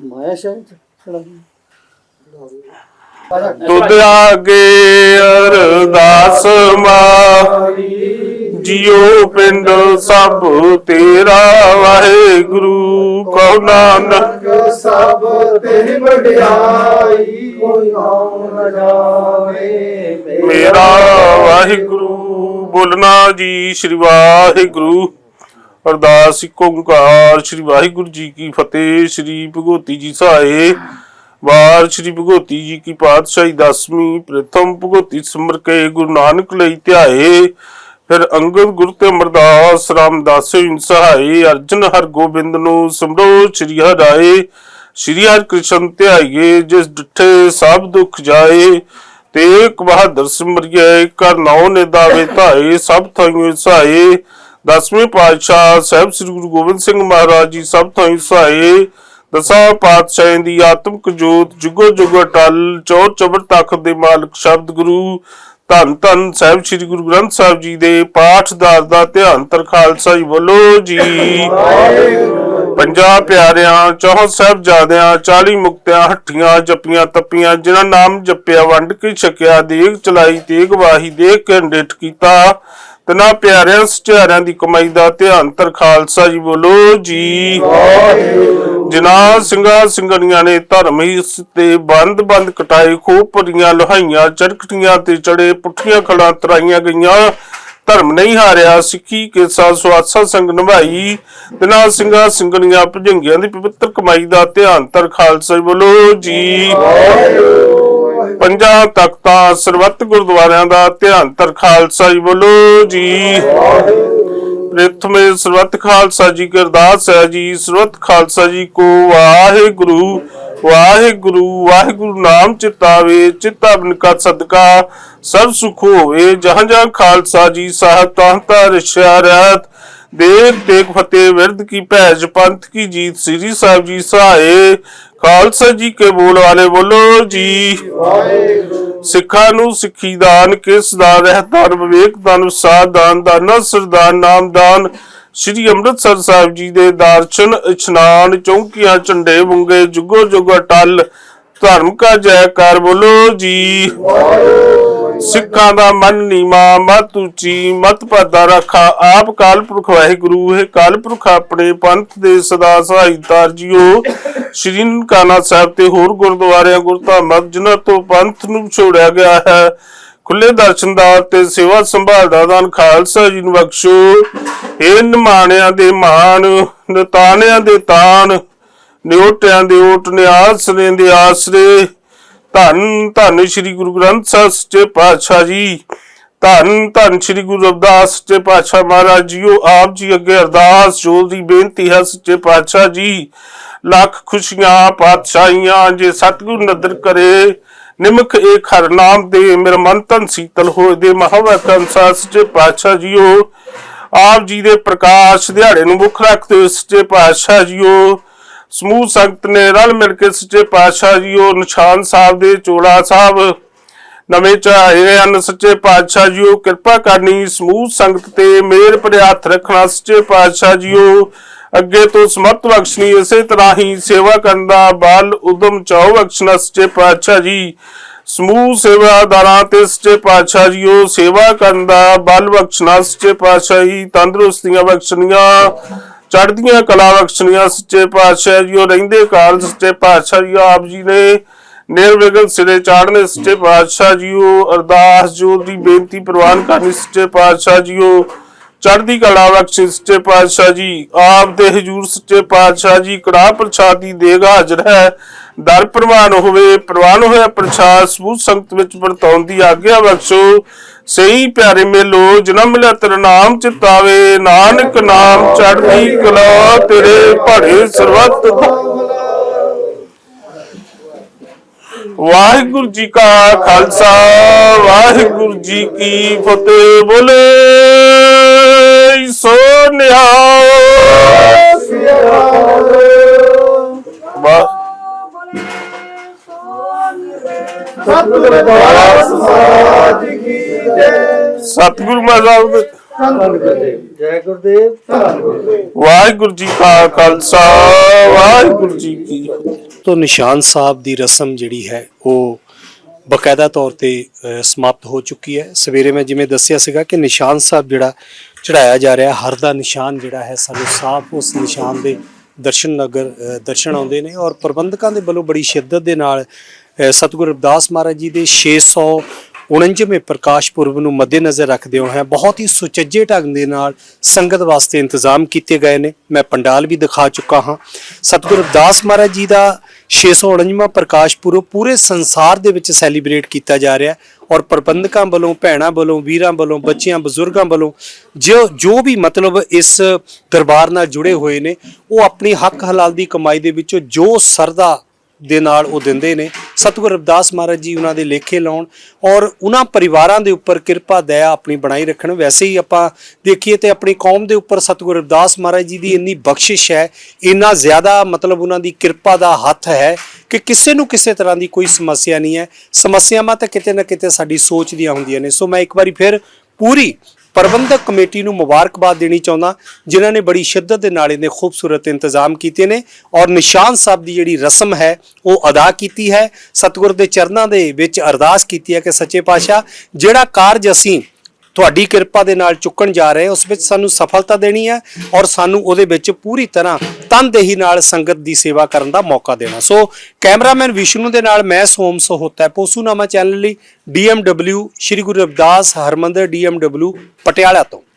ਮਾਇਆ ਸ਼ਾਇਦ ਖੜਾ ਤੁਧ ਆਗੇ ਅਰਦਾਸ ਮਾਰੀ ਜਿਉ ਪਿੰਡ ਸਭ ਤੇਰਾ ਵਾਹਿਗੁਰੂ ਕਉ ਨਾਨਕ। ਸਭ ਤੇਰੀ ਵਡਿਆਈ ਕੋਈ ਨ ਜਾਵੇ। ਮੇਰਾ ਵਾਹਿਗੁਰੂ ਬੋਲਣਾ ਜੀ, ਸ੍ਰੀ ਵਾਹਿਗੁਰੂ। ਅਰਦਾਸ ਓੰਕਾਰ, ਸ੍ਰੀ ਵਾਹਿਗੁਰੂ ਜੀ ਕੀ ਫਤਿਹ, ਸ੍ਰੀ ਭਗਵਤੀ ਜੀ ਸਹਾਏ ਵਾਰ ਸ੍ਰੀ ਭਗਵਤੀ ਜੀ ਕੀ ਪਾਤਸ਼ਾਹੀ ਦਸਵੀਂ, ਪ੍ਰਥਮ ਭਗਵਤੀ ਸਿਮਰ ਕੇ ਗੁਰੂ ਨਾਨਕ ਲਈ ਧਿਆਏ। ਫਿਰ ਅੰਗਦ ਗੁਰੂ ਤੇ ਅਮਰਦਾਸ, ਰਾਮਦਾਸ ਜੀ ਸਹਾਏ। ਅਰਜਨ ਹਰ ਗੋਬਿੰਦ ਨੂੰ ਸਿਮਰੋ ਸ੍ਰੀ ਹਰਿ ਸ੍ਰੀ ਹਰਿ ਕ੍ਰਿਸ਼ਨ ਧਿਆਈਏ, ਜਿਸ ਡਿਠੇ ਸਭ ਦੁੱਖ ਜਾਏ। ਤੇ ਬਹਾਦਰ ਸਿਮਰਿਏ ਕਰ ਨਾਉ ਨੇ ਦਾਵੇ ਧਾਏ, ਸਭ ਥਾਈਂ ਸਹਾਏ। ਦਸਵੇਂ ਪਾਤਸ਼ਾਹ ਸਾਹਿਬ ਸ੍ਰੀ ਗੁਰੂ ਗੋਬਿੰਦ ਸਿੰਘ ਮਹਾਰਾਜ ਜੀ ਸਭ ਥਾਈਂ ਸਹਾਏ। ਦਸਾਂ ਪਾਤਸ਼ਾਹਾਂ ਦੀ ਆਤਮਿਕ ਜੋਤ, ਜੁਗੋ ਜੁਗੋ ਟਲ ਚੋਰ ਚਬਰ ਤਖਤ ਦੇ ਮਾਲਕ ਸ਼ਬਦ ਗੁਰੂ, ਧੰਨ ਧੰਨ ਸਾਹਿਬ ਸ੍ਰੀ ਗੁਰੂ ਗ੍ਰੰਥ ਸਾਹਿਬ ਜੀ ਦੇ ਪਾਠਦਾਰ ਦਾ ਧਿਆਨ ਤਰ ਖਾਲਸਾ ਜੀ ਬੋਲੋ ਜੀ। ਪੰਜਾਂ ਪਿਆਰਿਆਂ ਚੌਹ ਸਾਹਿਬ ਜਾਦਿਆਂ 40 ਮੁਕਤਿਆਂ ਹੱਠੀਆਂ ਜੱਪੀਆਂ ਤੱਪੀਆਂ ਜਿਨ੍ਹਾਂ ਨਾਮ ਜਪਿਆ ਵੰਡ ਕੇ ਛਕਿਆ ਦੇਗ ਚਲਾਈ ਤੇਗ ਵਾਹੀ ਦੇਖ ਕੇ ਕੀਤਾ। ਤਨਾ ਪਿਆਰਿਆਂ ਸਚਿਆਰਿਆਂ ਦੀ ਕਮਾਈ ਦਾ ਧਿਆਨ ਤਰ ਖਾਲਸਾ ਜੀ ਬੋਲੋ ਜੀ। ਜਿਨ੍ਹਾਂ ਸਿੰਘਾਂ ਸਿੰਘਣੀਆਂ ਨੇ ਧਰਮ ਇਸ ਤੇ ਬੰਦ ਬੰਦ ਕਟਾਏ ਖੂਬ ਭਰੀਆਂ ਲੋਹਾਈਆਂ ਚਰਕਟੀਆਂ ਤੇ ਚੜੇ ਪੁੱਠੀਆਂ ਖੜਾਂ ਤਰਾਈਆਂ ਗਈਆਂ। ਧਰਮ ਨਹੀਂ ਹਾਰਿਆ ਸਿੱਖੀ ਕੇ ਸਾਥ ਸਵਾਸਾ ਸੰਗ ਨਿਭਾਈ। ਬਿਨਾਂ ਸਿੰਘਾਂ ਸਿੰਘਣੀਆਂ ਭਜੰਗੀਆਂ ਦੀ ਪਵਿੱਤਰ ਕਮਾਈ ਦਾ ਧਿਆਨ ਤਰ ਖਾਲਸਾ ਜੀ। ਬੋਲੋ ਜੀ ਪੰਜਾਂ ਤਖਤਾਂ ਸਰਬੱਤ ਗੁਰਦੁਆਰਿਆਂ ਦਾ ਧਿਆਨ ਤਰ ਖਾਲਸਾ ਜੀ ਬੋਲੋ ਜੀ। ਪ੍ਰਥਮੇ ਸਰਬੱਤ ਖਾਲਸਾ ਜੀ ਕੀ ਅਰਦਾਸ ਹੈ ਜੀ। ਸਰਬੱਤ ਖਾਲਸਾ ਜੀ ਕੋ ਵਾਹਿਗੁਰੂ ਵਾਹਿਗੁਰੂ ਵਾਹਿਗੁਰੂ ਨਾਮ ਚਿਤਾਵੇ ਚਿਤਾ ਕਾ ਸਦਕਾ, ਸਭ ਸੁਖ ਹੋਵੇ, ਜਹਾਂ ਜਹਾਂ ਖਾਲਸਾ ਜੀ ਸਾਹਿਬ ਤਾਂ ਤਾਂ ਰਸ਼ਿਆ ਰਹਿਤ। ਦੇਖ ਦੇਖ ਫਤਿਹ ਵਿਰਦ ਕੀ ਭੈਜ ਪੰਥ ਕੀ ਜੀਤ, ਸ੍ਰੀ ਸਾਹਿਬ ਜੀ ਸਹਾਏ। ਖਾਲਸਾ ਜੀ ਕੇ ਬੋਲ ਵਾਲੇ ਬੋਲੋ ਜੀ। ਸਿੱਖਾਂ ਨੂੰ ਸਿੱਖੀ ਦਾਨ, ਕਿਸ ਦਾ ਰਹਿਤਾਨ ਵਿਵੇਕ ਦਾਨ ਸਾਧ ਦਾਨ, ਦਾਨਾ ਸਰਦਾਨ ਨਾਮ ਸ੍ਰੀ ਅੰਮ੍ਰਿਤਸਰ ਸਾਹਿਬ ਜੀ ਦੇ ਦਰਸ਼ਨ, ਇਸ਼ਨਾਨ, ਚੌਂਕੀਆਂ, ਝੰਡੇ ਵੰਗੇ ਜੁਗੋ ਜੁਗੋ ਟਲ ਧਰਮ ਕਾ ਜੈਕਾਰ ਬੋਲੋ ਜੀ। ਸਿੱਖਾਂ ਦਾ ਮਨ ਨੀਮਾ ਮਤ ਉੱਚੀ, ਮਤ ਪਰਦਾ ਰੱਖਾ। ਆਪ ਕਾਲ ਪੁਰਖ ਵਾਹਿਗੁਰੂ ਹੈ ਕਾਲ ਪੁਰਖ ਆਪਣੇ ਪੰਥ ਦੇ ਸਦਾ ਸਹਾਇਤਾ ਜੀਓ ਸ਼੍ਰੀ ਨਨਕਾਣਾ ਸਾਹਿਬ ਤੇ ਹੋਰ ਗੁਰਦੁਆਰਿਆਂ, ਗੁਰਧਾਮਾਂ ਜਿਨ੍ਹਾਂ ਤੋਂ ਪੰਥ ਨੂੰ ਛੋੜਿਆ ਗਿਆ ਹੈ। ਖੁੱਲੇ ਦਰਸ਼ਨਦਾਰ ਤੇ ਸੇਵਾ ਸੰਭਾਲ ਦਾ ਦਾਨ ਖਾਲਸਾ ਜੀ ਨੂੰ ਬਖਸ਼ੋ। ਇਹ ਨਿਮਾਣਿਆਂ ਦੇ ਮਾਣ ਨਤਾਨਿਆਂ ਦੇ ਤਾਨ ਨਿਉਟਿਆਂ ਦੇ ਓਟ ਨਿਆਸਰੇ ਦੇ ਆਸਰੇ। ਧੰਨ ਧੰਨ ਸ੍ਰੀ ਗੁਰੂ ਗ੍ਰੰਥ ਸਾਹਿਬ ਸੱਚੇ ਪਾਤਸ਼ਾਹ ਜੀ। ਧੰਨ ਧੰਨ ਸ੍ਰੀ ਗੁਰੂ ਰਵਿਦਾਸ ਸੱਚੇ ਪਾਤਸ਼ਾਹ ਮਹਾਰਾਜ ਜੀਓ, ਆਪ ਜੀ ਅੱਗੇ ਅਰਦਾਸ ਜੋਰ ਦੀ ਬੇਨਤੀ ਹੈ ਸੱਚੇ ਪਾਤਸ਼ਾਹ ਜੀ। ਲੱਖ ਖੁਸ਼ੀਆਂ, ਪਾਤਸ਼ਾਹੀਆਂ ਜੇ ਸਤਿਗੁਰ ਨਦਰ ਕਰੇ, ਨਿਮਕ ਏਕ ਹਰ ਨਾਮ ਦੇ, ਮੇਰਾ ਮਨ ਤਨ ਸੀਤਲ ਹੋਏ ਦੇ। ਮਹਾਵਤ ਕੰਸਾ ਸੱਚੇ ਪਾਤਸ਼ਾਹ ਜੀਓ, ਆਪ ਜੀ ਦੇ ਪ੍ਰਕਾਸ਼ ਦਿਹਾੜੇ ਨੂੰ ਮੁੱਖ ਰੱਖਦੇ ਹੋਏ ਸੱਚੇ ਪਾਤਸ਼ਾਹ ਜੀਓ ਸਮੂਹ ਸੰਗਤ ਨੇ ਰਲ ਮਿਲ ਕੇ ਸੱਚੇ ਪਾਤਸ਼ਾਹ ਜੀਓ ਨਿਸ਼ਾਨ ਸਾਹਿਬ ਦੇ ਚੋਲਾ ਸਾਹਿਬ ਨਵੇਂ ਚਾਹੇ ਹਨ। ਸੱਚੇ ਪਾਤਸ਼ਾਹ ਜੀਓ, ਕਿਰਪਾ ਕਰਨੀ ਸਮੂਹ ਸੰਗਤ ਤੇ ਮੇਰ ਭਰੇ ਹੱਥ ਰੱਖਣਾ। ਸੱਚੇ ਪਾਤਸ਼ਾਹ ਜੀਓ, ਅੱਗੇ ਤੋਂ ਸਮਰਥ ਬਖਸ਼ਣੀ, ਇਸੇ ਤਰ੍ਹਾਂ ਹੀ ਸੇਵਾ ਕਰਨ ਦਾ ਬਾਲ ਉਦਮ ਚਾਓ ਬਖਸ਼ਣਾ। ਸੱਚੇ ਪਾਤਸ਼ਾਹ ਜੀ, ਸਮੂਹ ਸੇਵਾਦਾਰਾਂ ਤੇ ਸੱਚੇ ਪਾਤਸ਼ਾਹ ਜੀਓ, ਸੇਵਾ ਕਰਨ ਦਾ ਬਲ ਬਖਸ਼ਣਾ। ਸੱਚੇ ਪਾਤਸ਼ਾਹ ਜੀ, ਤੰਦਰੁਸਤੀਆਂ ਬਖਸ਼ਣੀਆਂ। ਚੜ੍ਹਦੀਆਂ ਕਲਾ ਬਖਸ਼ਣੀਆਂ, ਸੱਚੇ ਪਾਤਸ਼ਾਹ ਜੀਓ ਰਹਿੰਦੇ ਕਾਲ, ਸੱਚੇ ਪਾਤਸ਼ਾਹ ਜੀਓ ਆਪ ਜੀ ਨੇ। ਨਿਰਵਿਘਨ ਸਿਰੇ ਚਾੜਨੇ ਸੱਚੇ ਪਾਤਸ਼ਾਹ ਜੀਓ ਅਰਦਾਸ ਜੋਤ ਦੀ ਬੇਨਤੀ ਪ੍ਰਵਾਨ ਕਰਨੀ, ਸੱਚੇ ਪਾਤਸ਼ਾਹ ਜੀਓ ਚੜ੍ਹਦੀ ਕਲਾ ਬਖਸ਼ੀ ਸੱਚੇ ਪਾਤਸ਼ਾਹ ਜੀ। ਆਪ ਦੇ ਹਜੂਰ ਸੱਚੇ ਪਾਤਸ਼ਾਹ ਜੀ, ਕੜਾ ਪ੍ਰਸ਼ਾਦ ਦੀ ਹਾਜ਼ਰ ਹੈ। ਦਰ ਪ੍ਰਵਾਨ ਹੋਵੇ, ਪ੍ਰਵਾਨ ਹੋਇਆ ਪ੍ਰਸ਼ਾਦ, ਸਬੂਤ ਸੰਗਤ ਵਿੱਚ ਵਰਤਾਉਣ ਦੀ ਆਗਿਆ ਬਖਸ਼ੋ। ਸਹੀ ਪਿਆਰੇ ਮੇਲੋ ਜਨਮ ਮਿਲਿਆ ਤੇਰਾ ਨਾਮ ਚਿਤਾਵੇ। ਨਾਨਕ ਨਾਮ ਚੜ੍ਹਦੀ ਕਲਾ, ਤੇਰੇ ਭਾੜੇ ਸਰਬੱਤ ਵਾਹਿਗੁਰੂ ਜੀ ਕਾ ਖਾਲਸਾ, ਵਾਹਿਗੁਰੂ ਜੀ ਕੀ ਫਤਿਹ। ਬੋਲੇ ਸੋਨਿਆ ਨਿਹਾਲ। ਵਾਹ ਕੀ ਜੈ ਸਤਿਗੁਰੂ ਮਹਾਰਾਜ ਜੈ ਗੁਰਦੇਵ ਵਾਹਿਗੁਰੂ ਜੀ ਕਾ ਖਾਲਸਾ, ਵਾਹਿਗੁਰੂ ਜੀ ਕੀ ਫਤਿਹ। ਤੋਂ ਨਿਸ਼ਾਨ ਸਾਹਿਬ ਦੀ ਰਸਮ ਜਿਹੜੀ ਹੈ ਉਹ ਬਕਾਇਦਾ ਤੌਰ ਤੇ ਸਮਾਪਤ ਹੋ ਚੁੱਕੀ ਹੈ। ਸਵੇਰੇ ਮੈਂ ਜਿਵੇਂ ਦੱਸਿਆ ਸੀਗਾ ਕਿ ਨਿਸ਼ਾਨ ਸਾਹਿਬ ਜਿਹੜਾ ਚੜਾਇਆ ਜਾ ਰਿਹਾ ਹਰ ਦਾ ਨਿਸ਼ਾਨ ਜਿਹੜਾ ਹੈ ਸਾਨੂੰ ਸਾਫ਼ ਉਸ ਨਿਸ਼ਾਨ ਦੇ ਦਰਸ਼ਨ ਨਗਰ ਦਰਸ਼ਨ ਆਉਂਦੇ ਨੇ ਔਰ ਪ੍ਰਬੰਧਕਾਂ ਦੇ ਵੱਲੋਂ ਬੜੀ ਸ਼ਿੱਦਤ ਦੇ ਨਾਲ ਅ, ਸਤਿਗੁਰੂ ਰਵਿਦਾਸ ਮਹਾਰਾਜ ਜੀ ਦੇ 649ਵੇਂ ਪ੍ਰਕਾਸ਼ ਪੁਰਬ ਨੂੰ ਮੱਦੇਨਜ਼ਰ ਰੱਖਦੇ ਹੋਏ ਬਹੁਤ ਹੀ ਸੁਚੱਜੇ ਢੰਗ ਦੇ ਨਾਲ ਸੰਗਤ ਵਾਸਤੇ ਇੰਤਜ਼ਾਮ ਕੀਤੇ ਗਏ ਨੇ। ਮੈਂ ਪੰਡਾਲ ਵੀ ਦਿਖਾ ਚੁੱਕਾ ਹਾਂ। ਸਤਿਗੁਰੂ ਅਰਦਾਸ ਮਹਾਰਾਜ ਜੀ ਦਾ 649ਵਾਂ ਪ੍ਰਕਾਸ਼ ਪੁਰਬ ਪੂਰੇ ਸੰਸਾਰ ਦੇ ਵਿੱਚ ਸੈਲੀਬ੍ਰੇਟ ਕੀਤਾ ਜਾ ਰਿਹਾ ਹੈ ਔਰ ਪ੍ਰਬੰਧਕਾਂ ਵੱਲੋਂ, ਭੈਣਾਂ ਵੱਲੋਂ, ਵੀਰਾਂ ਵੱਲੋਂ, ਬੱਚਿਆਂ, ਬਜ਼ੁਰਗਾਂ ਵੱਲੋਂ ਜੋ ਜੋ ਵੀ ਮਤਲਬ ਇਸ ਦਰਬਾਰ ਨਾਲ ਜੁੜੇ ਹੋਏ ਨੇ, ਉਹ ਆਪਣੀ ਹੱਕ ਹਲਾਲ ਦੀ ਕਮਾਈ ਦੇ ਵਿੱਚੋਂ ਜੋ ਸਰਦਾ ਦੇ ਨਾਲ ਉਹ ਦਿੰਦੇ ਨੇ। ਸਤਿਗੁਰ ਰਵਿਦਾਸ ਮਹਾਰਾਜ ਜੀ ਉਹਨਾਂ ਦੇ ਲੇਖੇ ਲਾਉਣ ਔਰ ਉਹਨਾਂ ਪਰਿਵਾਰਾਂ ਦੇ ਉੱਪਰ ਕਿਰਪਾ, ਦਇਆ ਆਪਣੀ ਬਣਾਈ ਰੱਖਣ। ਵੈਸੇ ਹੀ ਆਪਾਂ ਦੇਖੀਏ ਤੇ ਆਪਣੀ ਕੌਮ ਦੇ ਉੱਪਰ ਸਤਿਗੁਰ ਰਵਿਦਾਸ ਮਹਾਰਾਜ ਜੀ ਦੀ ਇੰਨੀ ਬਖਸ਼ਿਸ਼ ਹੈ। ਇੰਨਾ ਜ਼ਿਆਦਾ ਮਤਲਬ ਉਹਨਾਂ ਦੀ ਕਿਰਪਾ ਦਾ ਹੱਥ ਹੈ ਕਿ ਕਿਸੇ ਨੂੰ ਕਿਸੇ ਤਰ੍ਹਾਂ ਦੀ ਕੋਈ ਸਮੱਸਿਆ ਨਹੀਂ ਹੈ। ਸਮੱਸਿਆਵਾਂ ਤਾਂ ਕਿਤੇ ਨਾ ਕਿਤੇ ਸਾਡੀ ਸੋਚ ਦੀਆਂ ਹੁੰਦੀਆਂ ਨੇ। ਸੋ ਮੈਂ ਇੱਕ ਵਾਰੀ ਫਿਰ ਪੂਰੀ ਪ੍ਰਬੰਧਕ ਕਮੇਟੀ ਨੂੰ ਮੁਬਾਰਕਬਾਦ ਦੇਣੀ ਚਾਹੁੰਦਾ, ਜਿਨ੍ਹਾਂ ਨੇ ਬੜੀ ਸ਼ਿੱਦਤ ਦੇ ਨਾਲ ਇਹਨੇ ਖੂਬਸੂਰਤ ਇੰਤਜ਼ਾਮ ਕੀਤੇ ਨੇ ਔਰ ਨਿਸ਼ਾਨ ਸਾਹਿਬ ਦੀ ਜਿਹੜੀ ਰਸਮ ਹੈ, ਉਹ ਅਦਾ ਕੀਤੀ ਹੈ। ਸਤਿਗੁਰ ਦੇ ਚਰਨਾਂ ਦੇ ਵਿੱਚ ਅਰਦਾਸ ਕੀਤੀ ਹੈ ਕਿ ਸੱਚੇ ਪਾਤਸ਼ਾਹ, ਜਿਹੜਾ ਕਾਰਜ ਅਸੀਂ ਤੁਹਾਡੀ ਕਿਰਪਾ ਦੇ ਨਾਲ ਚੁੱਕਣ ਜਾ ਰਹੇ ਉਸ ਵਿੱਚ ਸਾਨੂੰ ਸਫਲਤਾ ਦੇਣੀ ਹੈ ਔਰ ਸਾਨੂੰ ਉਹਦੇ ਵਿੱਚ ਪੂਰੀ ਤਰ੍ਹਾਂ ਤਨਦੇਹੀ ਨਾਲ ਸੰਗਤ ਦੀ ਸੇਵਾ ਕਰਨ ਦਾ ਮੌਕਾ ਦੇਣਾ। ਸੋ ਕੈਮਰਾਮੈਨ ਵਿਸ਼ਨੂੰ ਦੇ ਨਾਲ ਮੈਂ ਸੋਮ ਸਹੋਤਾ ਪੋਸੂਨਾਮਾ ਚੈਨਲ ਲਈ DMW ਸ਼੍ਰੀ ਗੁਰੂ ਰਵਿਦਾਸ ਹਰਮੰਦਰ DMW ਪਟਿਆਲਾ ਤੋਂ।